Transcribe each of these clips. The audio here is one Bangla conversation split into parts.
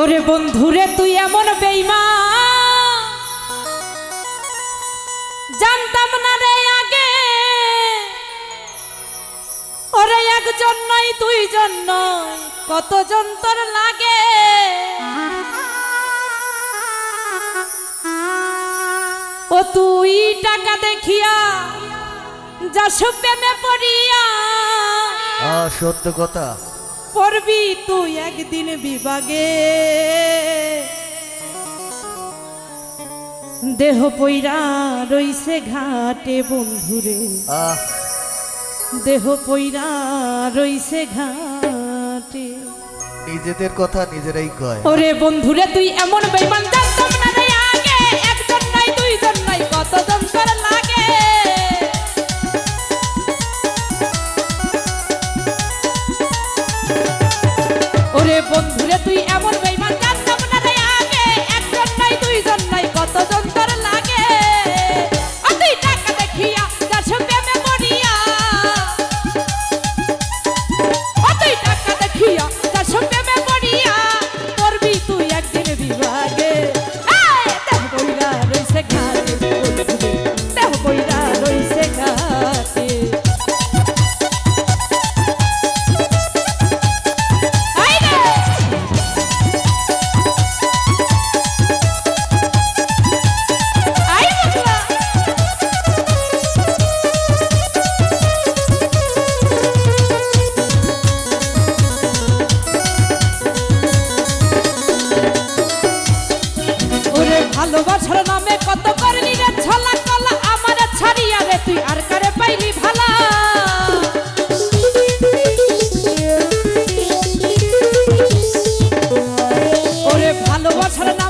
ওরে বন্ধুরে, তুই এমন বেইমা জানতাম না রে আগে। ওরে একজন নয় তুই জন্য কত যন্তর লাগে? ও তুই টাকা দেখিয়া যা প্রেমে পড়িয়া। সত্য কথা। করবি তুই একদিন বিভাগে। দেহ পৈরা রইছে ঘাটে বন্ধুরে। দেহ পৈরা রইছে ঘাটে। নিজেদের কথা নিজেরাই কয়। ওরে বন্ধুরে তুই এমন বেমান amor vem.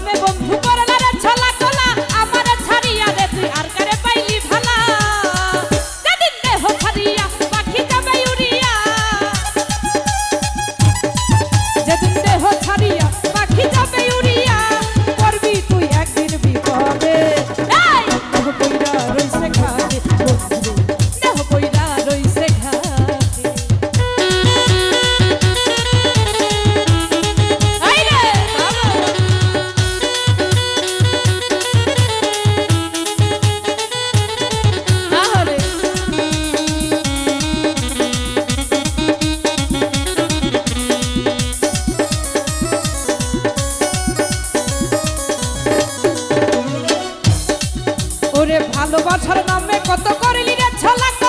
নামে বন্ধু। ভালোবাসার নামে কত করলি রে ছলাক?